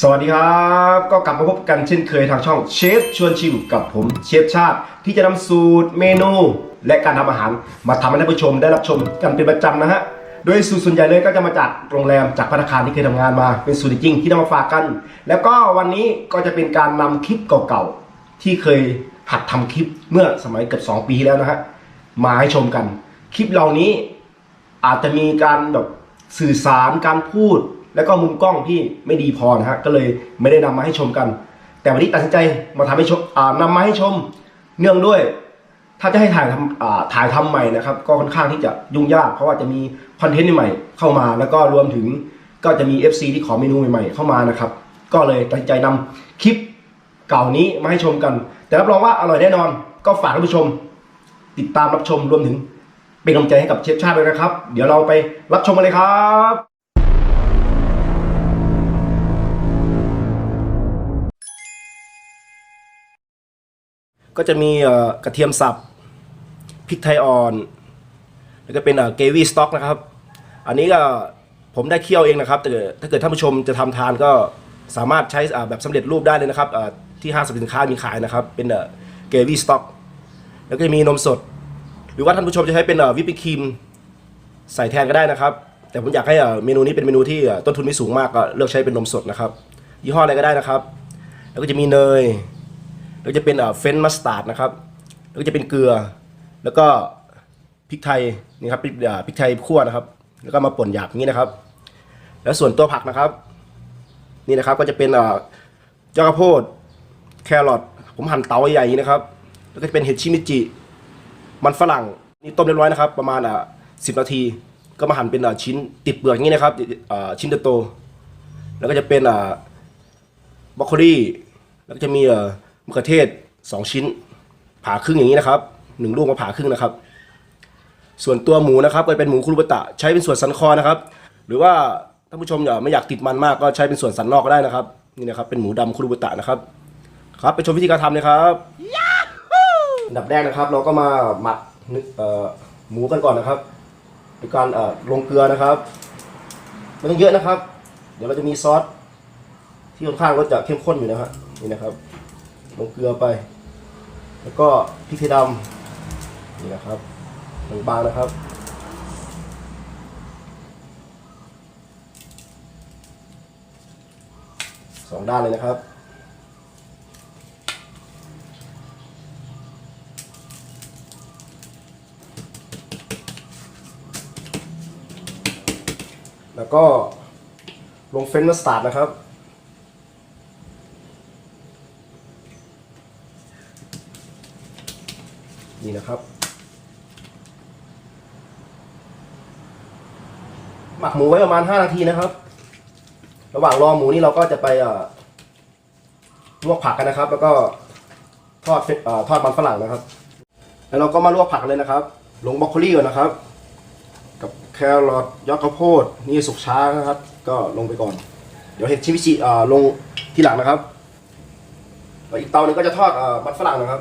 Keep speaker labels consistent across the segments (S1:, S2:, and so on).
S1: สวัสดีครับ ก็กลับมาพบกันเช่นเคยทางช่องเชฟชวนชิมกับผมเชฟชาติ ที่จะนำสูตรเมนู และการทำอาหาร มาทำให้ท่านผู้ชมได้รับชมกันเป็นประจำนะฮะโดยสูตรส่วนใหญ่เลยก็จะมาจากโรงแรมจากพัตตาคารที่เคยทำงานมาเป็นสูตรจริงที่นำมาฝากกัน แล้วก็วันนี้ก็จะเป็นการนำคลิปเก่าๆที่เคยหัดทำคลิปเมื่อสมัยเกือบ2 ปีที่แล้วนะฮะมาให้ชมกัน คลิปเหล่านี้อาจจะมีการแบบสื่อสารการพูด แล้วก็มุมกล้องที่ไม่ดีพอนะฮะก็เลยไม่ได้นำมาให้ชมกัน แต่วันนี้ตัดสินใจมาทำให้ชมอ่านำมาให้ชมเนื่องด้วย ถ้าจะให้ถ่ายทำอ่าถ่ายทำใหม่นะครับก็ค่อนข้างที่จะยุ่งยาก เพราะว่าจะมีคอนเทนต์ใหม่เข้ามา แล้วก็รวมถึงก็จะมี FC ที่ขอเมนูใหม่ๆเข้ามานะครับ ก็เลยตัดสินใจนำคลิปเก่านี้มาให้ชมกัน แต่รับรองว่าอร่อยแน่นอน ก็ฝากท่านผู้ชม ติดตามรับชมรวมถึงเป็นกำลังใจให้กับเชฟชาติด้วยนะครับ เดี๋ยวเราไปรับชมกันเลยครับ ก็จะมีกระเทียมสับพริกไทยอ่อน แล้วก็เป็นเกวี่สต็อกนะครับ อันนี้ก็ผมได้เคี่ยวเองนะครับแต่ถ้าเกิดท่านผู้ชมจะทำทานก็สามารถใช้แบบสำเร็จรูปได้เลยนะครับที่ห้างสรรพสินค้ามีขายนะครับ เป็นเกวี่สต็อกแล้วก็จะมีนมสด หรือว่าท่านผู้ชมจะใช้เป็นวิปปิ้งครีมใส่แทนก็ได้นะครับ แต่ผมอยากให้เมนูนี้เป็นเมนูที่ต้นทุนไม่สูงมากก็เลือกใช้เป็นนมสดนะครับยี่ห้ออะไรก็ได้นะครับ แล้วก็จะมีเนย แล้วจะเป็นเฟนมัสตาร์ดนะครับ แล้วก็จะเป็นเกลือ แล้วก็พริกไทยนี่ครับพริกพริกไทยคั่วนะครับ แล้วก็มาป่นหยาบงนี้นะครับ แล้วส่วนตัวผักนะครับ นี่นะครับก็จะเป็นเอ่อยอดข้าวโพดแครอทผมหั่นเตาใหญ่ๆอย่างนี้นะครับ แล้วก็จะเป็นเห็ดชิมิจิ มันฝรั่งนี่ต้มเรียบร้อยนะครับ ประมาณอะสิบนาที ก็มาหั่นเป็นชิ้นติดเปลือกอย่างนี้นะครับชิ้นโตๆแล้วก็จะเป็นบรอกโคลีแล้วก็จะมี มะเขือเทศสองชิ้น ผ่าครึ่งอย่างนี้นะครับหนึ่งลูกมาผ่าครึ่งนะครับ ส่วนตัวหมูนะครับก็เป็นหมูคุรุบตะ ใช้เป็นส่วนสันคอนะครับ หรือว่าท่านผู้ชมอย่าไม่อยากติดมันมากก็ใช้เป็นส่วนสันนอกก็ได้นะครับนี่นะครับเป็นหมูดำคุรุบตะนะครับ ครับไปชมวิธีการทำเลยครับอันดับแรกนะครับ เราก็มาหมักเอ่อหมูกันก่อนนะครับด้วยการเอ่อลงเกลือนะครับไม่ต้องเยอะนะครับ เดี๋ยวเราจะมีซอสที่ค่อนข้างรสจะเข้มข้นอยู่นะฮะนี่นะครับ ลงเกลือไป แล้วก็พริกไทยดำนี่นะครับบางๆนะครับสองด้านเลยนะครับแล้วก็ลงเฟรนช์มัสตาร์ดนะครับ นี่นะครับ หมักหมูไว้ประมาณ 5 นาทีนะครับ ระหว่างรอหมูนี่เราก็จะไปลวกผักกันนะครับ แล้วก็ทอดอทอดมันฝรั่งนะครับ แล้วเราก็มาลวกผักเลยนะครับ ลงบรอกโคลีก่อนนะครับ กับแครอทยอดข้าวโพดนี่สุกช้านะครับ ก็ลงไปก่อน เดี๋ยวเห็ดชิมิจิลงทีหลังนะครับแล้วอีกเตาหนึงก็จะทอดอมันฝรั่งนะครับ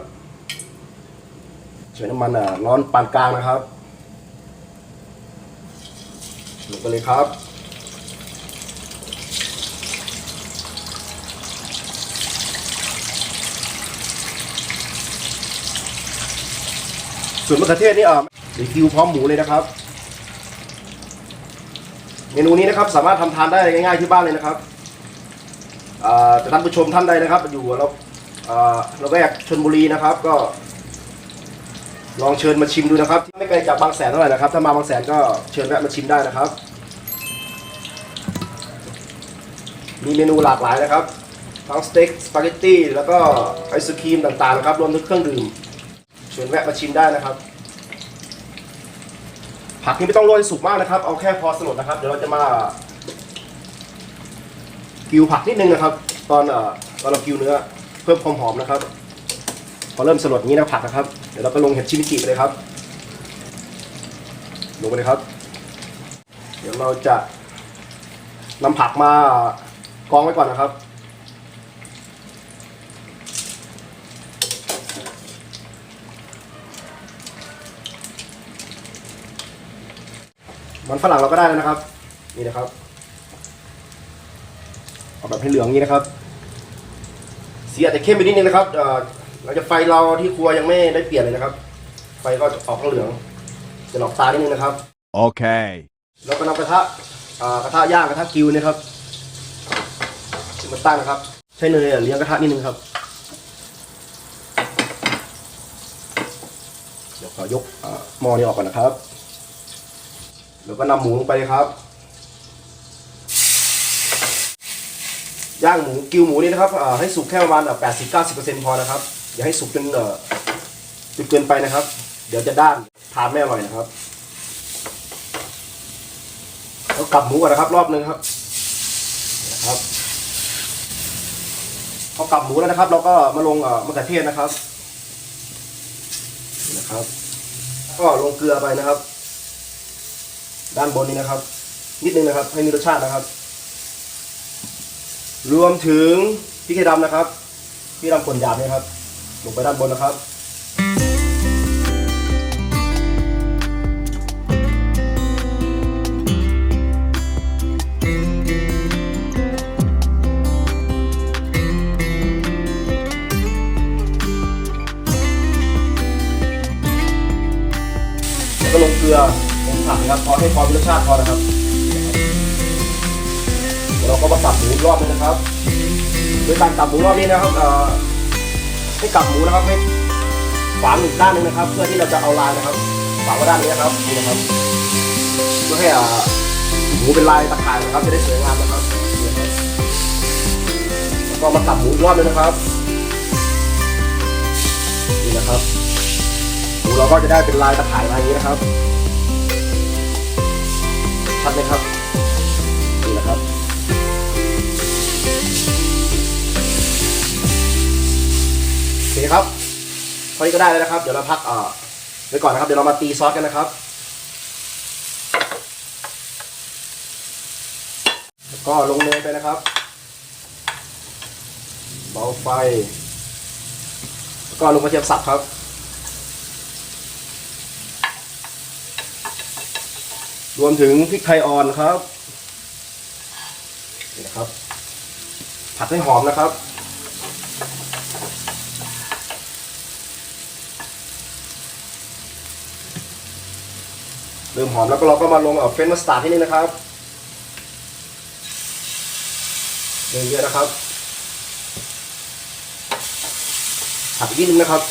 S1: ใช้น้ำมันอ่าร้อนปานกลางนะครับลงไปเลยครับส่วนมะเขือเทศนี่อ่ารีวิวพร้อมหมูเลยนะครับ เมนูนี้นะครับสามารถทำทานได้ง่ายๆที่บ้านเลยนะครับแต่ท่านผู้ชมท่านใดนะครับ อยู่เราอ่าเราแวกชนบุรีนะครับ ก็ ลองเชิญมาชิมดูนะครับ ไม่ไกลจากบางแสนเท่าไหร่นะครับ ถ้ามาบางแสนก็เชิญแวะมาชิมได้นะครับ มีเมนูหลากหลายนะครับ ทั้งสเต็กสปาเกตตี้แล้วก็ไอศครีมต่างๆนะครับรวมถึงเครื่องดื่มเชิญแวะมาชิมได้นะครับ ผักนี่ไม่ต้องโรยสุกมากนะครับ เอาแค่พอสลดนะครับ เดี๋ยวเราจะมากิวผักนิดนึงนะครับ ตอนเอ่อตอนเรากิวเนื้อเพิ่มความหอมนะครับ พอเริ่มสลดงนี้นะผักนะครับ เดี๋ยวเราก็ลงเห็ดชิมิจิไปเลยครับ ลงไปเลยครับ เดี๋ยวเราจะนำผักมากองไว้ก่อนนะครับ มันฝรั่งเราก็ได้แล้วนะครับ นี่นะครับเอาแบบให้เหลืองงนี้นะครับสีอาจจะเข้มไปนิดนึงนะครับ เอ่อเราจะไฟเราที่ครัวยังไม่ได้เปลี่ยนเลยนะครับ ไฟก็จะออกเหลืองจะหลอกตานิดนึงนะครับ
S2: Okay.
S1: เราก็นำกระทะอ่ากระทะย่างกระทะกิวเนะครับมาตั้งนะครับ ใช้เนยเลี้ยงกระทะนิดนึงครับ เดี๋ยวขอยกอ่าหม้อนี้ออกก่อนนะครับ แล้วก็นำหมูลงไปเลยครับย่างหมูกิวหมูนี่นะครับอ่าให้สุกแค่ประมาณแปดสิบเก้าสิบเปอร์เซ็นต์พอนะครับ อย่าให้สุกจนเอ่อจนเกินไปนะครับ เดี๋ยวจะด้านทานไม่อร่อยนะครับเรากลับหมูก่อนนะครับ รอบนึงครับนะครับพอกลับหมูแล้วนะครับ เราก็มาลงเอ่อมะเขือเทศนะครับนะครับ ก็ลงเกลือไปนะครับ ด้านบนนี้นะครับ นิดนึงนะครับ ให้มีรสชาตินะครับ รวมถึงพริกไทยดำนะครับพริกดำป่นหยาบเนี่ยครับ ลงไปด้านบนนะครับแล้วก็ลงเกลือลงผักนะครับพอให้พอมรสชาติพอนะครับเราก็มาสับหมูรอบนึงนะครับโดยการสับหมูรอบนี้นะครับเอ่อ ให้กลับหมูนะครับให้ฝางอีกด้านหนึงนะครับ เพื่อที่เราจะเอาลายนะครับฝางไว้ด้านนี้นะครับนี่นะครับเพื่อให้อ่าหมูเป็นลายตะข่ายนะครับ จะได้สวยงามนะครับแล้วก็มาสับหมูรอบนึงนะครับนี่นะครับหมูเราก็จะได้เป็นลายตะข่ายมายนี้นะครับชัดไหมครับ เคครับเท่านี้ก็ได้แล้วนะครับ เดี๋ยวเราพักเอ่อไว้ก่อนนะครับ เดี๋ยวเรามาตีซอสกันนะครับ แล้วก็ลงเนยไปนะครับ เบาไฟ แล้วก็ลงกระเทียมสับครับรวมถึงพริกไทยอ่อนครับนี่นะครับ ผัดให้หอมนะครับ เริ่มหอมแล้วก็เราก็มาลงเฟรนช์มัสตาร์ดที่นี่นะครับเยอะๆนะครับผัดอีกนิดนึงนะครับ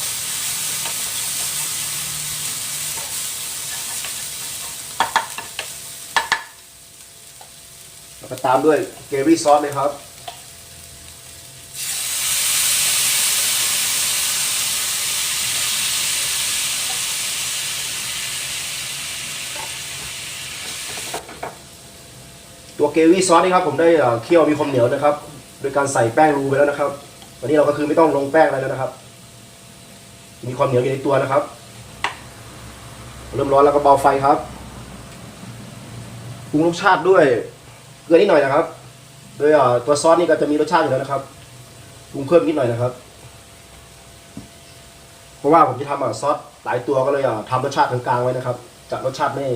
S1: แล้วก็ตามด้วยเกรวี่ซอสเลยครับ ตัวเกวี่ซอสนี่ครับผมได้เคี่ยวมีความเหนียวนะครับ โดยการใส่แป้งรูไปแล้วนะครับ วันนี้เราก็คือไม่ต้องลงแป้งอะไรแล้วนะครับ มีความเหนียวอยู่ในตัวนะครับ เริ่มร้อนแล้วก็เบาไฟครับปรุงรสชาติด้วยเกลือนิดหน่อยนะครับ โดยตัวซอสนี่ก็จะมีรสชาติอยู่แล้วนะครับปรุงเพิ่มนิดหน่อยนะครับ เพราะว่าผมจะทำซอสหลายตัวก็เลยทำรสชาติกลางๆไว้นะครับจัดรสชาติไม่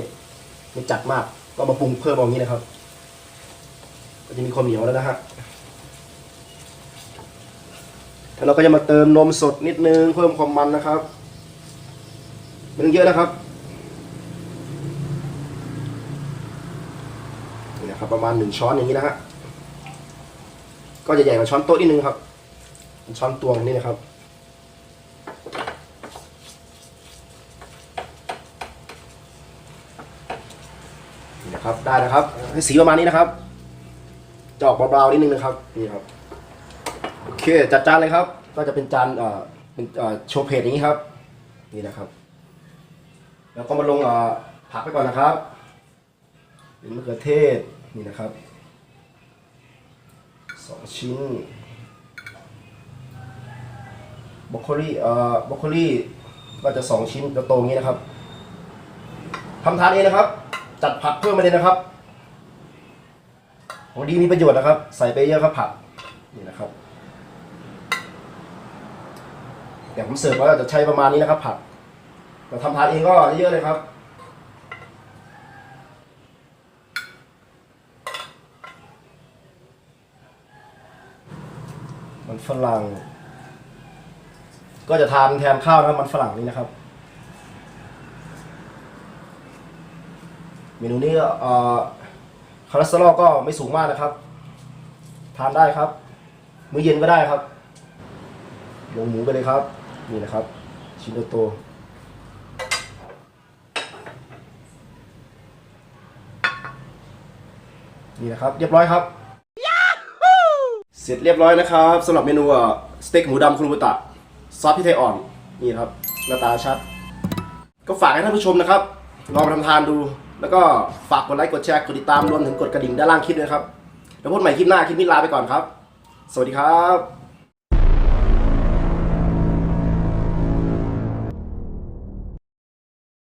S1: ไม่จัดมาก ก็มาปรุงเพิ่มเอางนี้นะครับ ก็จะมีความเหนียวแล้วนะฮะแล้วเราก็จะมาเติมนมสดนิดนึงเพิ่มความมันนะครับไม่ต้องเยอะนะครับนี่นะครับ ประมาณหนึ่งช้อนอย่างนี้นะฮะก็จะใหญ่กว่าช้อนโต๊ะนิดนึงครับช้อนตวงนี่นะครับนี่นะครับได้นะครับให้สีประมาณนี้นะครับ จะออกเบาๆนิดนึงนะครับนี่ครับโอเคจัดจานเลยครับ ก็จะเป็นจานเอ่อเป็นเอ่อโชว์เพจอย่างนี้ครับ นี่นะครับแล้วก็มาลงเอ่อผักไปก่อนนะครับเป็นมะเขือเทศนี่นะครับสองชิ้นบรอกโคลีเอ่อบรอกโคลีก็จะสองชิ้นจะโตอย่างนี้นะครับทำทานเองนะครับ จัดผักเพิ่มมาเลยนะครับ ของดีมีประโยชน์นะครับ ใส่ไปเยอะครับผักนี่นะครับแต่ผมเสิร์ฟว่าจะใช้ประมาณนี้นะครับ ผักเราทำทานเองก็เยอะเลยครับมันฝรั่ง ก็จะทานแทนข้าวนะมันฝรั่งนี่นะครับ เมนูนี้เอ่อ คอเลสเตอรอลก็ไม่สูงมากนะครับ ทานได้ครับ มื้อเย็นก็ได้ครับลงหมูไปเลยครับ นี่นะครับ ชิ้นโตนี่นะครับ เรียบร้อยครับ เสร็จเรียบร้อยนะครับสำหรับเมนูสเต็กหมูดำคุรุบุตะซอสพริกไทยอ่อน นี่ครับหน้าตาชัด ก็ฝากให้ท่านผู้ชมนะครับ ลองไปทำทานดู แล้วก็ฝากกดไลค์กดแชร์กดติดตามรวมถึงกดกระดิ่งด้านล่างคลิปด้วยครับ แล้วพบใหม่คลิปหน้าคลิปนี้ลาไปก่อนครับ สวัสดีครับ